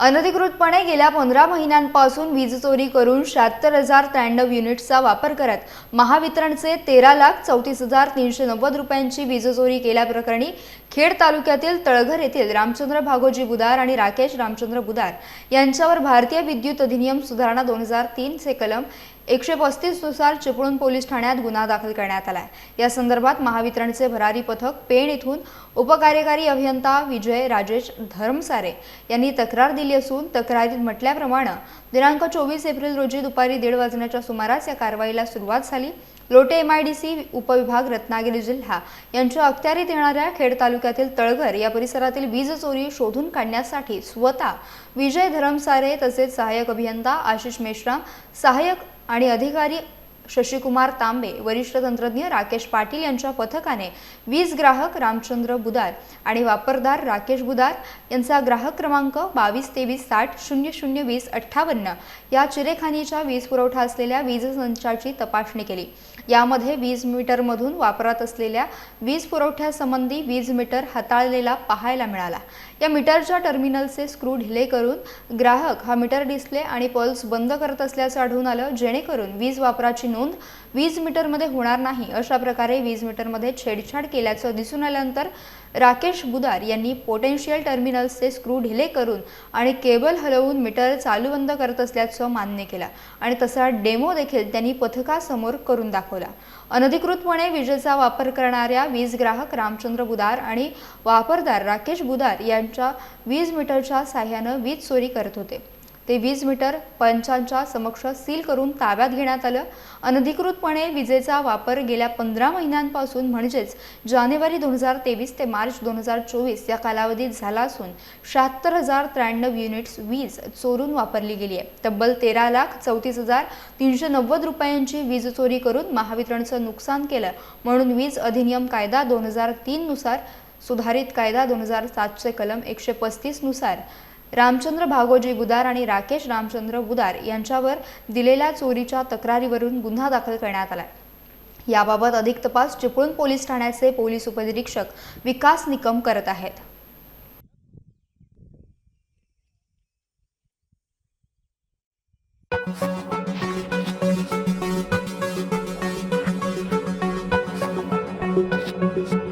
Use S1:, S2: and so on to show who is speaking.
S1: अनधिकृतपणे गेल्या पंधरा महिन्यांपासून वीज चोरी करून शहात्तर हजार त्र्याण्णव युनिट्सचा वापर करत महावितरणचे तेरा लाख चौतीस हजार तीनशे नव्वद रुपयांची वीज चोरी केल्याप्रकरणी खेड तालुक्यातील तळघर येथील रामचंद्र भागोजी बुदार आणि राकेश रामचंद्र बुदार यांच्यावर भारतीय विद्युत अधिनियम सुधारणा दोन हजार तीनचे कलम एकशे पस्तीसनुसार चिपळूण पोलीस ठाण्यात गुन्हा दाखल करण्यात आला आहे या संदर्भात महावितरणचे भरारी पथक पेण येथून उपकार्यकारी अभियंता विजय राजेश धर्मसारे यांनी तक्रार दिली असून तक्रारीत म्हटल्याप्रमाणे दिनांक चोवीस एप्रिल रोजी दुपारी दीड वाजण्याच्या सुमारास या कारवाईला सुरुवात झाली. Lote M I D C उपविभाग रत्नागिरी जिल्हा यांच्या अखत्यारीत येणाऱ्या खेड तालुक्यातील तळघर या परिसरातील वीज चोरी शोधून काढण्यासाठी स्वतः विजय धरमसारे तसेच सहाय्यक अभियंता आशिष मेश्राम सहाय्यक आणि अधिकारी शशिकुमार तांबे वरिष्ठ तंत्रज्ञ राकेश पाटील यांच्या पथकाने वीज ग्राहक रामचंद्र बुदार आणि वापरदार राकेश बुदार यांचा ग्राहक क्रमांक बावीस तेवीस साठ शून्य शून्य वीस अठ्ठावन्न या चिरेखानीच्या वीज पुरवठा असलेल्या वीज संचाची तपासणी केली. यामध्ये वीज मीटरमधून वापरात असलेल्या वीज पुरवठ्यासंबंधी वीज मीटर हाताळलेला पाहायला मिळाला. या मीटरच्या टर्मिनलचे स्क्रू ढिले करून ग्राहक हा मीटर डिस्प्ले आणि पल्स बंद करत असल्याचं आढळून आलं जेणेकरून वीज वापराची नोंद वीज मीटरमध्ये होणार नाही अशा प्रकारे वीज मीटरमध्ये छेडछाड केल्याचं दिसून आल्यानंतर राकेश बुदार यांनी पोटेन्शियल टर्मिनल्सचे स्क्रू ढिले करून आणि केबल हलवून मीटर चालू बंद करत असल्याचं मान्य केलं. आणि तसा डेमो देखील त्यांनी पथकासमोर करून दाखवला. अनधिकृतपणे विजेचा वापर करणाऱ्या वीज ग्राहक रामचंद्र बुदार आणि वापरदार राकेश बुदार यांच्या वीज मीटरच्या साह्यानं वीज चोरी करत होते. ते वीज मीटर पंचांच्या समक्ष सील करून ताब्यात घेण्यात आलं. अनधिकृतपणे विजेचा वापर गेल्या पंधरा महिन्यांपासून म्हणजेच जानेवारी दोन हजार तेवीस ते मार्च दोन हजार चोवीस या कालावधीत झाला असून शहात्तर हजार त्र्याण्णव युनिट्स वीज चोरून वापरली गेली आहे. तब्बल तेरा लाख चौतीस हजार तीनशे नव्वद रुपयांची वीज चोरी करून महावितरणचं नुकसान केलं म्हणून वीज अधिनियम कायदा दोन हजार तीननुसार सुधारित कायदा दोन हजार सातशे कलम एकशे पस्तीसनुसार रामचंद्र भागोजी बुदार आणि राकेश रामचंद्र बुदार यांच्यावर दिलेल्या चोरीच्या तक्रारीवरून गुन्हा दाखल करण्यात आला याबाबत अधिक तपास चिपळूण पोलीस ठाण्याचे पोलीस उपनिरीक्षक विकास निकम करत आहेत Thank you.